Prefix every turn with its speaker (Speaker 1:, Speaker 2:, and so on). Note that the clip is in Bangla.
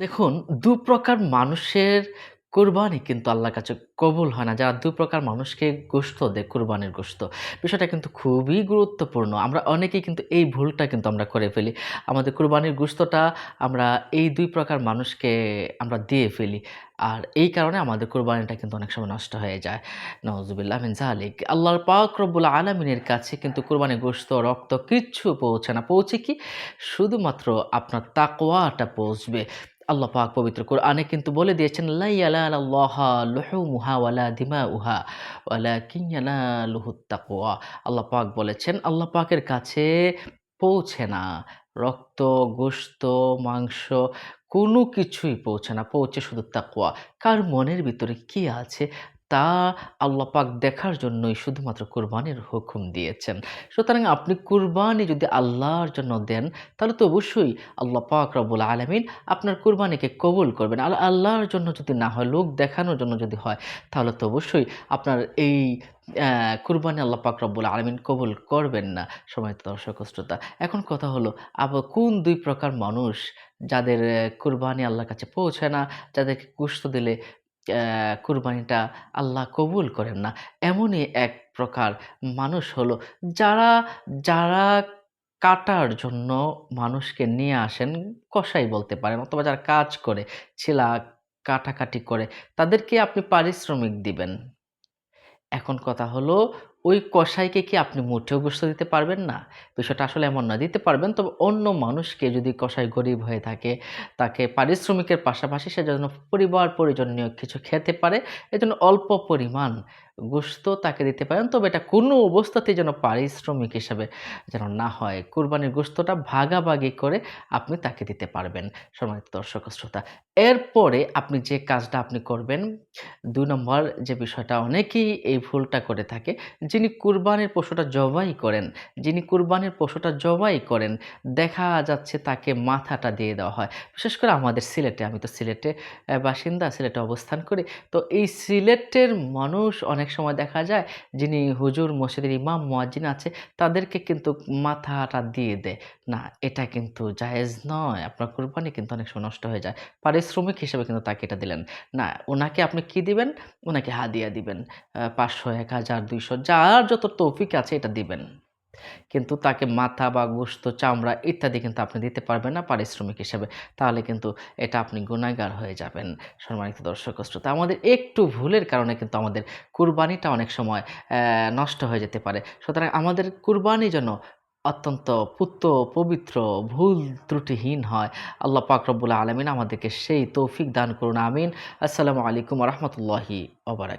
Speaker 1: দেখুন, দু প্রকার মানুষের কোরবানি কিন্তু আল্লাহর কাছে কবুল হয় না। যারা দু প্রকার মানুষকে গোশত দেয়, কোরবানির গোস্ত বিষয়টা কিন্তু খুবই গুরুত্বপূর্ণ। আমরা অনেকেই কিন্তু এই ভুলটা কিন্তু আমরা করে ফেলি। আমাদের কোরবানির গোস্তটা আমরা এই দুই প্রকার মানুষকে আমরা দিয়ে ফেলি। আর এই কারণে আমাদের কোরবানিটা কিন্তু অনেক সময় নষ্ট হয়ে যায়। নাউজুবিল্লাহ মিন যালিক। আল্লাহর পাক রব্বুল আলামিনের কাছে কিন্তু কোরবানির গোস্ত রক্ত কিচ্ছু পৌঁছে না। পৌঁছে কি? শুধুমাত্র আপনার তাকোয়াটা পৌঁছবে। আল্লাহ পাক পবিত্র কোরআনে কিন্তু বলে দিয়েছেন। আল্লাহ পাক বলেছেন, আল্লাহ পাকের কাছে পৌঁছে না রক্ত, গোস্ত মাংস কোনো কিছুই পৌঁছে না। পৌঁছে শুধু তাকুয়া কার মনের ভিতরে কি আছে তা আল্লাহ পাক দেখার জন্যই শুধুমাত্র কোরবানির হুকুম দিয়েছেন। সুতরাং আপনি কুরবানি যদি আল্লাহর জন্য দেন, তাহলে তো অবশ্যই আল্লাহ পাক রব্বুল আলামিন আপনার কুরবানিকে কবুল করবেন। আর আল্লাহর জন্য যদি না হয়, লোক দেখানোর জন্য যদি হয়, তাহলে তো অবশ্যই আপনার এই কুরবানি আল্লাহ পাক রব্বুল আলামিন কবুল করবেন না। সময় দর্শক শ্রোতা। এখন কথা হলো আবার কোন দুই প্রকার মানুষ যাদের কুরবানি আল্লাহর কাছে পৌঁছায় না, যাদেরকে গোশত দিলে কুরবানিটা আল্লাহ কবুল করেন না। এমনই এক প্রকার মানুষ হলো যারা, যারা কাটার জন্য মানুষকে নিয়ে আসেন, কষাই বলতে পারেন অথবা যারা কাজ করে, ছেলা কাটাকাটি করে, তাদেরকে আপনি পারিশ্রমিক দিবেন। এখন কথা হলো ওই কষাইকে কি আপনি মুঠেও গোশত দিতে পারবেন না? বিষয়টা আসলে এমন না। দিতে পারবেন তবে অন্য মানুষকে যদি কসাই গরিব হয়ে থাকে, তাকে পারিশ্রমিকের পাশাপাশি সে যেন পরিবার-পরিজন নিয়ে কিছু খেতে পারে, এজন্য অল্প পরিমাণ গোশত তাকে দিতে পারেন। তবে এটা কোনো অবস্থাতেই যেন পারিশ্রমিক হিসাবে যেন না হয়। কুরবানির গোস্তটা ভাগাভাগি করে আপনি তাকে দিতে পারবেন। সম্মানিত দর্শক শ্রোতা। এরপরে আপনি যে কাজটা আপনি করবেন, দুই নম্বর যে বিষয়টা অনেকেই এই ভুলটা করে থাকে, যিনি কুরবানির পশুটা জবাই করেন, যিনি কুরবানির পশুটা জবাই করেন, দেখা যাচ্ছে তাকে মাথাটা দিয়ে দেওয়া হয়। বিশেষ করে আমাদের সিলেটে, আমি তো সিলেটে বাসিন্দা, সিলেটে অবস্থান করি। তো এই সিলেটের মানুষ অনেক সময় দেখা যায় যিনি হুজুর, মসজিদের ইমাম, মোয়াজিন আছে তাদেরকে কিন্তু মাথাটা দিয়ে দেয়। না, এটা কিন্তু জায়েজ নয়। আপনার কোরবানি কিন্তু অনেক সময় নষ্ট হয়ে যায়। পারিশ্রমিক হিসেবে কিন্তু তাকে এটা দিলেন। না, ওনাকে আপনি কি দিবেন? ওনাকে হাদিয়া দিবেন। পাঁচশো এক হাজার দুইশো যার যত তৌফিক আছে এটা দিবেন। কিন্তু তাকে মাথা বা গোশত, চামড়া ইত্যাদি কিন্তু আপনি দিতে পারবেন না পারিশ্রমিক হিসেবে। তাহলে কিন্তু এটা আপনি গুনাহগার হয়ে যাবেন। সম্মানিত দর্শক শ্রোতা। আমাদের একটু ভুলের কারণে কিন্তু আমাদের কুরবানিটা অনেক সময় নষ্ট হয়ে যেতে পারে। সুতরাং আমাদের কুরবানি যেন অত্যন্ত পুত্র পবিত্র, ভুল ত্রুটিহীন হয়। আল্লাহ পাক রব্বুল আলামিন আমাদেরকে সেই তৌফিক দান করুন। আমিন। আসসালামু আলাইকুম রাহমাতুল্লাহি ওয়া বারাকাতুহু।